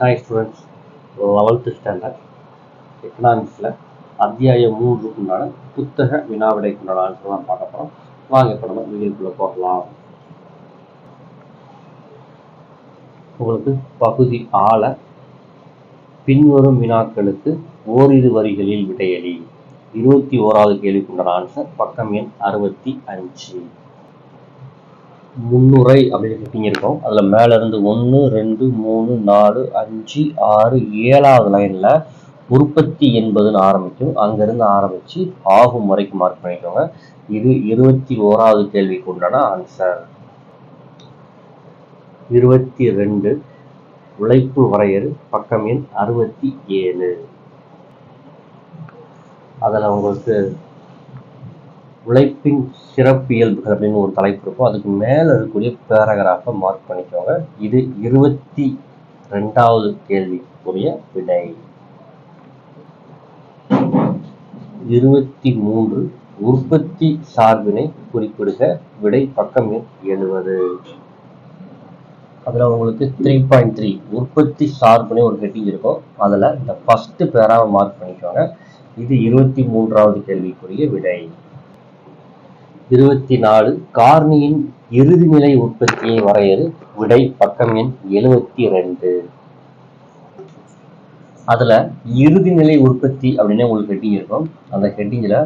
Hi students eleventh standard எக்கனாமிக்ஸில் அத்தியாயம் மூன்றுக்குண்டான புத்தக வினாவிடைக்குண்டான ஆன்சர் தான் பார்க்க போகிறோம் வாங்க இப்போ நம்ம வீடியோக்குள்ளே போகலாம். உங்களுக்கு பகுதி ஆள பின்வரும் வினாக்களுக்கு ஓரிரு வரிகளில் விடையளி இருபத்தி ஓராவது கேள்விக்குண்டான ஆன்சர் பக்கம் எண் அறுபத்தி அஞ்சு. முன்னுரை அப்படின்னு ஹெட்டிங் இருக்கும் அதில் மேலேருந்து ஒன்று ரெண்டு மூணு நாலு அஞ்சு ஆறு ஏழாவது லைனில் உற்பத்தி என்பதுன்னு ஆரம்பிக்கும். அங்கேருந்து ஆரம்பித்து ஆகும் வரைக்கும் மார்க் பண்ணிக்கோங்க. இது இருபத்தி ஓராவது கேள்விக்கு உண்டான ஆன்சர் இருபத்தி ரெண்டு உழைப்பு வரையறு பக்கம் எண் அறுபத்தி ஏழு. அதில் உங்களுக்கு உழைப்பின் சிறப்பியல்புகள் அப்படின்னு ஒரு தலைப்பு இருக்கும். அதுக்கு மேலே இருக்கக்கூடிய பேராகிராஃபை மார்க் பண்ணிக்கோங்க. இது இருபத்தி ரெண்டாவது கேள்விக்குரிய விடை. இருபத்தி மூன்று உற்பத்தி சார்பினை குறிப்பிடுக. விடை பக்கம் எண் எழுபது அதில் உங்களுக்கு த்ரீ பாயிண்ட் த்ரீ உற்பத்தி சார்புனே ஒரு ஹெட்டிங் இருக்கும். அதில் இந்த ஃபஸ்ட்டு பேராவை மார்க் பண்ணிக்கோங்க. இது இருபத்தி மூன்றாவது கேள்விக்குரிய விடை. இருபத்தி நாலு கார்னியின் இறுதிநிலை உற்பத்தியை வரையறு விடை பக்கம் எண் எழுபத்தி ரெண்டு அதில் இறுதிநிலை உற்பத்தி அப்படின்னு உங்களுக்கு ஹெட்டிங் இருக்கும். அந்த ஹெட்டிங்கில்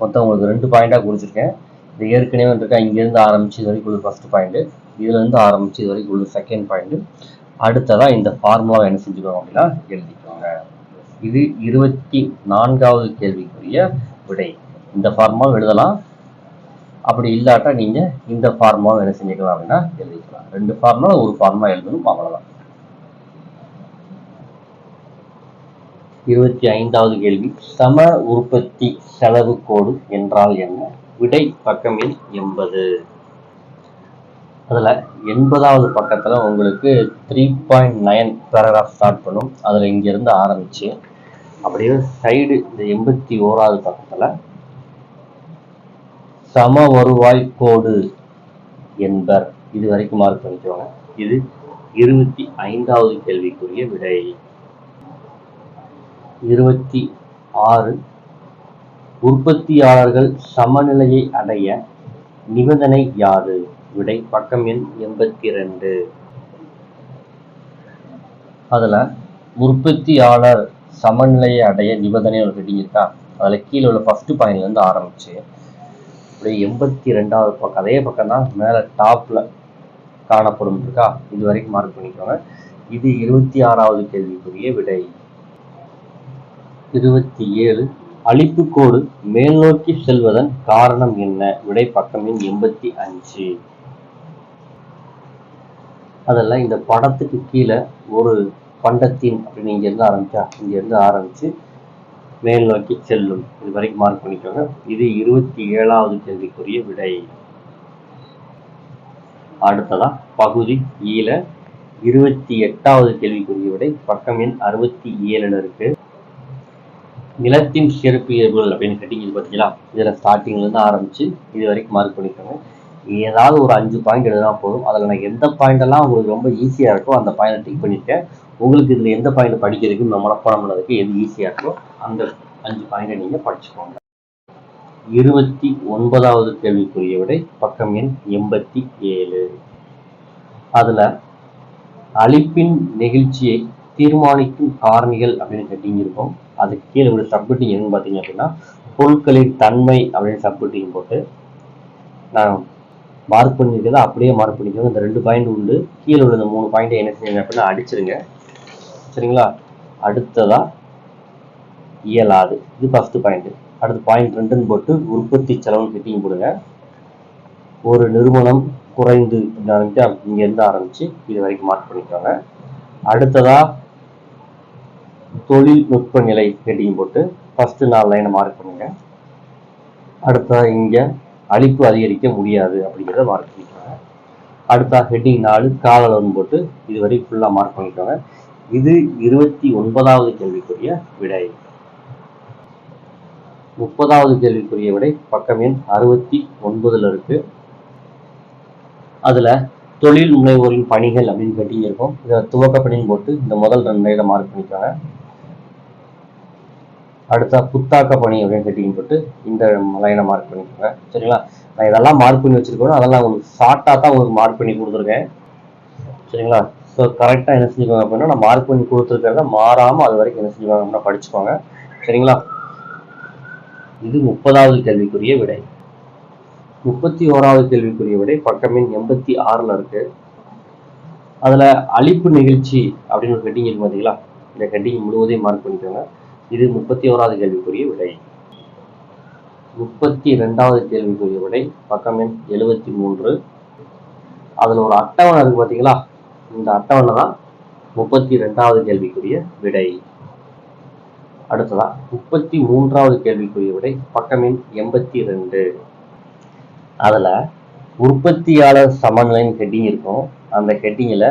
மொத்தம் உங்களுக்கு ரெண்டு பாயிண்டாக குறிச்சிருக்கேன் இது ஏற்கனவே இருக்கா இங்கேருந்து ஆரம்பிச்சு இது வரைக்கும் உள்ள ஃபஸ்ட் பாயிண்ட்டு இதுலேருந்து ஆரம்பிச்சு இது வரைக்கும் உள்ள செகண்ட் பாயிண்ட்டு அடுத்ததாக இந்த ஃபார்முலாவை என்ன செஞ்சுக்கோங்க அப்படின்னா எழுதிக்கோங்க. இது இருபத்தி நான்காவது கேள்விக்குரிய விடை. இந்த ஃபார்முலா எழுதலாம். அப்படி இல்லாட்டா நீங்கள் இந்த ஃபார்முலாவை என்ன செஞ்சுக்கலாம் அப்படின்னா எழுதிக்கலாம். ரெண்டு ஃபார்முலா ஒரு ஃபார்முலா எழுதணும் அவ்வளோதான் இருபத்தி ஐந்தாவது கேள்வி. சம உற்பத்தி செலவு கோடு என்றால் என்ன? விடை பக்கமில் எண்பது. அதில் எண்பதாவது பக்கத்தில் உங்களுக்கு three point nine paragraph start பண்ணும். அதில் இங்கேருந்து ஆரம்பித்து அப்படியே சைடு இந்த எண்பத்தி ஓராவது பக்கத்தில் சம வருவாய் கோடு என்பர். இது வரைக்கும் மார்க் பண்ணிக்கோங்க. இது இருபத்தி ஐந்தாவது கேள்விக்குரிய விடை. இருபத்தி ஆறு. உற்பத்தியாளர்கள் சமநிலையை அடைய நிபந்தனை யாது? விடை பக்கம் எண் எண்பத்தி ரெண்டு அதில் உற்பத்தியாளர் சமநிலையை அடைய நிபந்தனை ஒரு ஹெட்டிங் இருக்கா அதில் கீழே உள்ள ஃபஸ்ட்டு பாயிண்ட்லேருந்து ஆரம்பிச்சு அப்படியே எண்பத்தி ரெண்டாவது பக்கம் அதே பக்கம் தான் மேலே டாப்பில் காணப்படும் இருக்கா? இது வரைக்கும் மார்க் பண்ணிக்கோங்க. இது இருபத்தி ஆறாவது கேள்விக்குரிய விடை. இருபத்தி ஏழு. அழிப்பு கோடு மேல் நோக்கி செல்வதன் காரணம் என்ன? விடை பக்கம் எண் எண்பத்தி அஞ்சு. அதெல்லாம் இந்த படத்துக்கு கீழே ஒரு பண்டத்தின் அப்படின்னு இங்க இருந்து ஆரம்பிச்சா இங்க இருந்து ஆரம்பிச்சு மேல் நோக்கி செல்லும். இது வரைக்கும் மார்க் பண்ணிக்கோங்க. இது இருபத்தி ஏழாவது கேள்விக்குரிய விடை. அடுத்ததா பகுதி e ஈழ இருபத்தி எட்டாவது கேள்விக்குரிய விடை. பக்கம் எண் அறுபத்தி ஏழுல இருக்கு. நிலத்தின் சிறப்பியல்புகள் அப்படின்னு ஹெட்டிங் இது பார்த்தீங்களா இதில் ஸ்டார்டிங்லேருந்து ஆரம்பித்து இது வரைக்கும் மார்க் பண்ணிக்கோங்க. ஏதாவது ஒரு அஞ்சு பாயிண்ட் எழுதினா போதும். அதில் நான் எந்த பாயிண்டெல்லாம் உங்களுக்கு ரொம்ப ஈஸியாக இருக்கோ அந்த பாயிண்ட் டிக் பண்ணிட்டேன். உங்களுக்கு இதில் எந்த பாயிண்ட் படிக்கிறதுக்கு மனப்பாடம் பண்ணதுக்கு எது ஈஸியாக இருக்கோ அந்த அஞ்சு பாயிண்டை நீங்கள் படிச்சுக்கோங்க. இருபத்தி ஒன்பதாவது கேள்விக்குரிய விடை பக்கம் எண் எண்பத்தி ஏழு. அதில் அழிப்பின் நெகிழ்ச்சியை தீர்மானிக்கும் காரணிகள் அப்படின்னு ஹெட்டிங் இருக்கும் அதுக்கு கீழே ஒரு சப்மிட்டிங் என்னன்னு பார்த்தீங்க அப்படின்னா பொருட்களின் தன்மை அப்படின்னு சப்மிட்டிங் போட்டு நான் மார்க் பண்ணியிருக்கிறத அப்படியே மார்க் பண்ணிக்கோங்க. இந்த ரெண்டு பாயிண்ட் உண்டு. கீழே உள்ள இந்த மூணு பாயிண்டை என்ன செய்யுங்க அப்படின்னா அடிச்சிருங்க. சரிங்களா? அடுத்ததா இயலாது. இது ஃபஸ்ட்டு பாயிண்ட் அடுத்து பாயிண்ட் ரெண்டுன்னு போட்டு உற்பத்தி செலவு ஹெட்டிங் போடுங்க. ஒரு நிறுவனம் குறைந்து ஆரம்பிச்சு இங்கேருந்து ஆரம்பிச்சு இது வரைக்கும் மார்க் பண்ணிக்கோங்க. அடுத்ததா தொழில்நுட்ப நிலை ஹெட்டிங் போட்டு ஃபஸ்ட்டு நாலு லைனை மார்க் பண்ணுங்க. அடுத்தா இங்கே அழிப்பு அதிகரிக்க முடியாது அப்படிங்கிறத மார்க் பண்ணிக்கோங்க. அடுத்தா ஹெட்டிங் நாலு காவலன் போட்டு இது வரைக்கும் ஃபுல்லாக மார்க் பண்ணிக்கோங்க. இது இருபத்தி ஒன்பதாவது கேள்விக்குரிய விடை. முப்பதாவது கேள்விக்குரிய விடை பக்கம் எண் அறுபத்தி ஒன்பதுல இருக்கு. அதில் தொழில் முனைவோரின் பணிகள் அப்படின்னு கட்டிங் இருக்கும் இதை துவக்க பணின்னு போட்டு இந்த முதல் ரெண்டு மார்க் பண்ணிக்காங்க. அடுத்தா புத்தாக்க பணி அப்படின்னு கட்டிங் போட்டு இந்த லைனை மார்க் பண்ணிக்கோங்க. சரிங்களா? நான் இதெல்லாம் மார்க் பண்ணி வச்சிருக்கணும் அதெல்லாம் உங்களுக்கு ஷார்ட்டாக தான் உங்களுக்கு மார்க் பண்ணி கொடுத்துருக்கேன். சரிங்களா? ஸோ கரெக்டாக என்ன செஞ்சுக்கோங்க அப்படின்னா நான் மார்க் பண்ணி கொடுத்துருக்கிறத மாறாமல் அது வரைக்கும் என்ன செஞ்சுக்கோங்க அப்படின்னா படிச்சுக்கோங்க. சரிங்களா? இது முப்பதாவது கேள்விக்குரிய விடை. முப்பத்தி ஓராவது கேள்விக்குரிய விடை பக்கமின் எண்பத்தி ஆறில் இருக்கு. அதில் அழிப்பு நிகழ்ச்சி அப்படின்னு ஒரு ஹெட்டிங் இருக்கு பார்த்தீங்களா இந்த ஹெட்டிங் முழுவதையும் மார்க் பண்ணிக்கோங்க. இது முப்பத்தி ஓராவது கேள்விக்குரிய விடை. முப்பத்தி ரெண்டாவது கேள்விக்குரிய விடை பக்கம் எண் எழுபத்தி மூன்று. அதில் ஒரு அட்டவணை இருக்கு பார்த்தீங்களா இந்த அட்டவணை தான் முப்பத்தி ரெண்டாவது கேள்விக்குரிய விடை. அடுத்ததா முப்பத்தி மூன்றாவது கேள்விக்குரிய விடை பக்கம் எண் எண்பத்தி ரெண்டு அதில் உற்பத்தியாளர் சமநிலைன்னு ஹெட்டிங் இருக்கும். அந்த ஹெட்டிங்கில்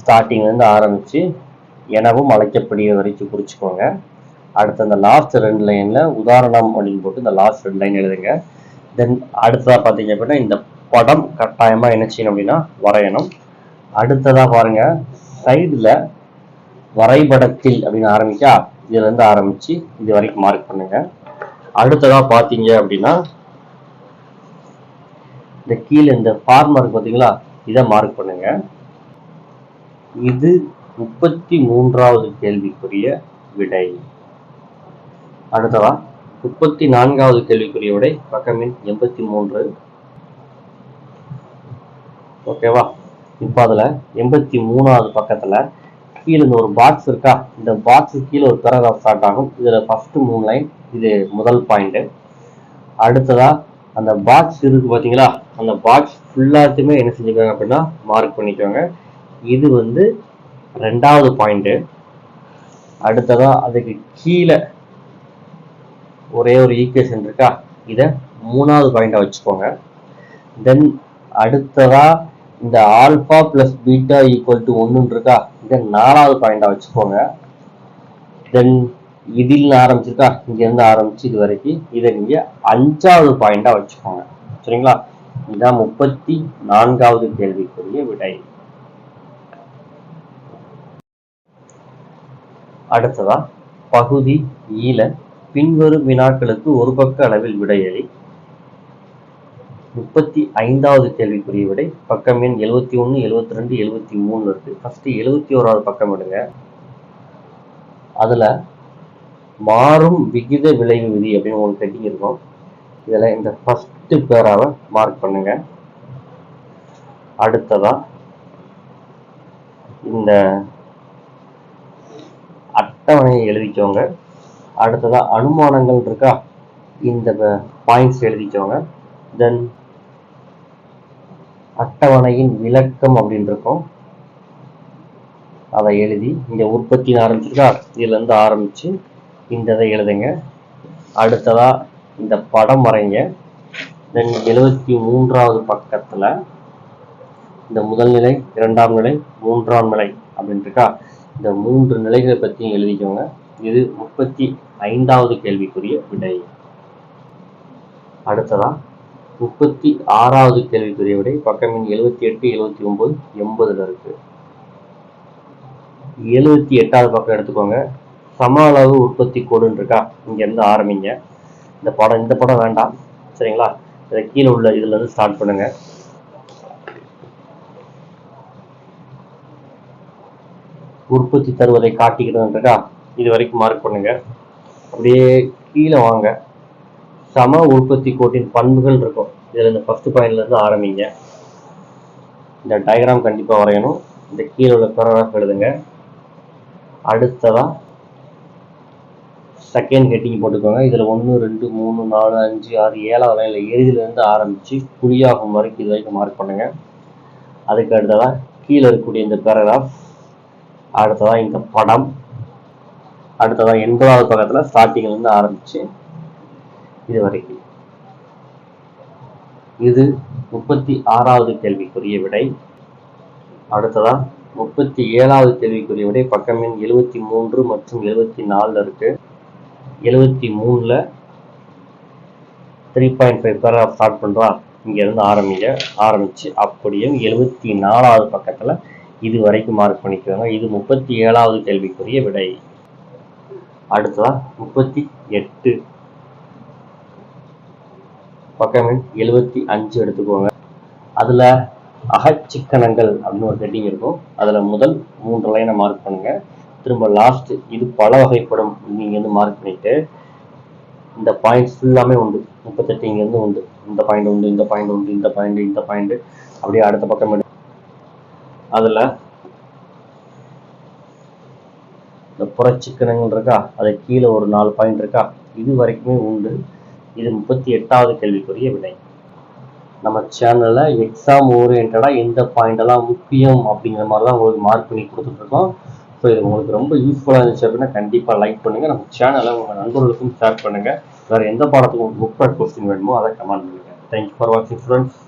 ஸ்டார்டிங்லேருந்து ஆரம்பித்து எனவும் அழைக்கப்படுகிற வரைக்கும் குறிச்சிக்கோங்க. அடுத்து அந்த லாஸ்ட் ரெண்டு லைனில் உதாரணம் அப்படின்னு போட்டு இந்த லாஸ்ட் ரெண்டு லைன் எழுதுங்க. தென் அடுத்ததாக பார்த்தீங்க அப்படின்னா இந்த படம் கட்டாயமாக என்ன செய்யணும் அப்படின்னா வரையணும். அடுத்ததாக பாருங்க சைடில் வரைபடத்தில் அப்படின்னு ஆரம்பிச்சா இதுலேருந்து ஆரம்பித்து இது வரைக்கும் மார்க் பண்ணுங்க. அடுத்ததாக பார்த்தீங்க அப்படின்னா இந்த கீழே இந்த ஃபார்மருக்கு பார்த்தீங்களா இதை மார்க் பண்ணுங்க. இது முப்பத்தி மூன்றாவது கேள்விக்குரிய விடை. அடுத்ததா முப்பத்தி நான்காவது கேள்விக்குரிய விடை பக்கம் எண்பத்தி மூன்று. ஓகேவா? இப்போ அதில் எண்பத்தி மூணாவது பக்கத்தில் கீழே இந்த ஒரு பாக்ஸ் இருக்கா? இந்த பாக்ஸுக்கு கீழே ஒரு பேராகிராஃப் ஸ்டார்ட் ஆகும். இதில் ஃபஸ்ட்டு மூணு லைன் இது முதல் பாயிண்ட்டு அடுத்ததா அந்த பாக்ஸ் இருக்கு பார்த்தீங்களா அந்த பாக்ஸ் ஃபுல்லாத்தையுமே என்ன செஞ்சுக்கோங்க அப்படின்னா மார்க் பண்ணிக்கோங்க இது வந்து ரெண்டாவது பாயிண்ட்டு அடுத்ததா அதுக்கு கீழே ஒரே ஒரு ஈக்குவேஷன் இருக்கா? இதை மூணாவது பாயிண்டாக வச்சுக்கோங்க. தென் அடுத்ததா இந்த alpha plus beta equal to ஒன்றுன்னு இருக்கா? இதை நாலாவது பாயிண்டா வச்சுக்கோங்க. தென் இதில் ஆரம்பிச்சிருக்கா? இங்க இருந்து ஆரம்பிச்சு இது வரைக்கும். இதை நீங்க அஞ்சாவது பாயிண்டா வச்சுக்கோங்க. சரிங்களா? இதான் முப்பத்தி நான்காவது கேள்விக்குரிய விடை. அடுத்ததா? பகுதி e ஈழ பின்வரும் வினாக்களுக்கு ஒரு பக்க அளவில் விடையளி முப்பத்தி ஐந்தாவது கேள்விக்குரிய விடை. பக்கம் எண் எழுவத்தி ஒன்று எழுவத்தி ரெண்டு எழுவத்தி மூணு இருக்கு. ஃபஸ்ட்டு எழுவத்தி ஓராவது பக்கம் எடுங்க. அதுல மாறும் விகித விளைவு விதி அப்படின்னு உங்களுக்கு கட்டிங் இருக்கும் இதில் இந்த ஃபஸ்ட்டு பேராவை மார்க் பண்ணுங்க. அடுத்ததா இந்த அட்டவணையை எழுதிக்கோங்க. அடுத்ததா அனுமானங்கள் இருக்கா? இந்த பாயிண்ட்ஸ் எழுதிக்கோங்க. தென் அட்டவணையின் விளக்கம் அப்படின்னு இருக்கும். அதை எழுதி இந்த உற்பத்தின்னு ஆரம்பிச்சிருக்கா இதுல இருந்து ஆரம்பிச்சு இந்த இதை எழுதுங்க. அடுத்ததா இந்த படம் வரைங்க. தென் எழுபத்தி மூன்றாவது பக்கத்துல இந்த முதல் நிலை இரண்டாம் நிலை மூன்றாம் நிலை அப்படின்னு இருக்கா இந்த மூன்று நிலைகளை பற்றியும் எழுதிக்கோங்க. இது முப்பத்தி ஐந்தாவது கேள்விக்குரிய விடை. அடுத்ததாக முப்பத்தி ஆறாவது கேள்விக்குரிய விடை பக்கம் எண் எழுபத்தி எட்டு எழுபத்தி ஒன்பது எண்பதுல இருக்கு. எழுபத்தி எட்டாவது பக்கம் எடுத்துக்கோங்க. சம அளவு உற்பத்தி கோடுன்னு இருக்கா? இங்க இருந்து ஆரம்பிங்க. இந்த படம் இந்த படம் வேண்டாம். சரிங்களா? இதை கீழே உள்ள இதுல இருந்து ஸ்டார்ட் பண்ணுங்க. உற்பத்தி தருவதை காட்டிக்கிட்டு இருக்கா? இது வரைக்கும் மார்க் பண்ணுங்க. அப்படியே கீழே வாங்க. சம உற்பத்தி கோட்டின் பண்புகள் இருக்கும். இதுல இந்த ஃபஸ்ட்டு பாயிண்ட்ல இருந்து ஆரம்பிங்க. இந்த டயக்ராம் கண்டிப்பா வரையணும். இந்த கீழே உள்ள பேராகிராஃப் எழுதுங்க. அடுத்ததா செகண்ட் ஹெட்டிங் போட்டுக்கோங்க. இதில் ஒன்று ரெண்டு மூணு நாலு அஞ்சு ஆறு ஏழாவது லைனில் எரிதிலிருந்து ஆரம்பித்து குறியாகும் வரைக்கும் இது வரைக்கும் மார்க் பண்ணுங்க. அதுக்கு அடுத்ததா கீழே இருக்கக்கூடிய இந்த பேராகிராஃப் அடுத்ததா இந்த படம். அடுத்ததா எண்பதாவது பக்கத்தில் ஸ்டார்டிங்லேருந்து ஆரம்பித்து இதுவரை. இது முப்பத்தி ஆறாவது கேள்விக்குரிய விடை. அடுத்ததா முப்பத்தி ஏழாவது கேள்விக்குரிய விடை. பக்கம் எண் எழுவத்தி மூன்று மற்றும் எழுவத்தி நாலில் இருக்கு. எழுவத்தி மூணுல த்ரீ பாயிண்ட் ஃபைவ் பேராக ஸ்டார்ட் பண்றா. இங்கேருந்து ஆரம்பிங்க ஆரம்பித்து அப்படியே எழுபத்தி நாலாவது பக்கத்தில் இது வரைக்கும் மார்க் பண்ணிக்கிறாங்க இது முப்பத்தி ஏழாவது கேள்விக்குரிய விடை. அடுத்ததா முப்பத்தி எட்டு பக்கம் எழுபத்தி அஞ்சு எடுத்துக்கோங்க. அதில் அகச்சிக்கனங்கள் அப்படின்னு ஒரு ஹெட்டிங் இருக்கும். அதில் முதல் மூன்று லைனை மார்க் பண்ணுங்க. திரும்ப லாஸ்ட் இது பல வகைப்படும் நீங்கள் வந்து மார்க் பண்ணிட்டு இந்த பாயிண்ட்ஸ் ஃபுல்லாமே உண்டு. முப்பத்தெட்டு இங்கேருந்து உண்டு. இந்த பாயிண்ட் உண்டு இந்த பாயிண்ட் உண்டு இந்த பாயிண்ட் இந்த பாயிண்ட் அப்படியே அடுத்த பக்கம் அதில் இந்த புறச்சிக்கனங்கள் இருக்கா? அது கீழே ஒரு நாலு பாயிண்ட் இருக்கா? இது வரைக்குமே உண்டு. இது முப்பத்தி எட்டாவது கேள்விக்குரிய விடை. நம்ம சேனலில் எக்ஸாம் ஓரியன்டாக எந்த பாயிண்ட் எல்லாம் முக்கியம் அப்படிங்கிற மாதிரிலாம் உங்களுக்கு மார்க் பண்ணி கொடுத்துட்ருக்கோம். ஸோ இது உங்களுக்கு ரொம்ப யூஸ்ஃபுல்லாக இருந்துச்சு அப்படின்னா கண்டிப்பாக லைக் பண்ணுங்கள் நம்ம சேனலை உங்கள் நண்பர்களுக்கும் ஷேர் பண்ணுங்கள் வேறு எந்த பாடத்துக்கும் புக் பேக் கொஸ்டின் வேணுமோ அதை கமெண்ட் பண்ணுங்கள் தேங்க்யூ ஃபார் வாட்சிங் ஸ்டூடெண்ட்ஸ்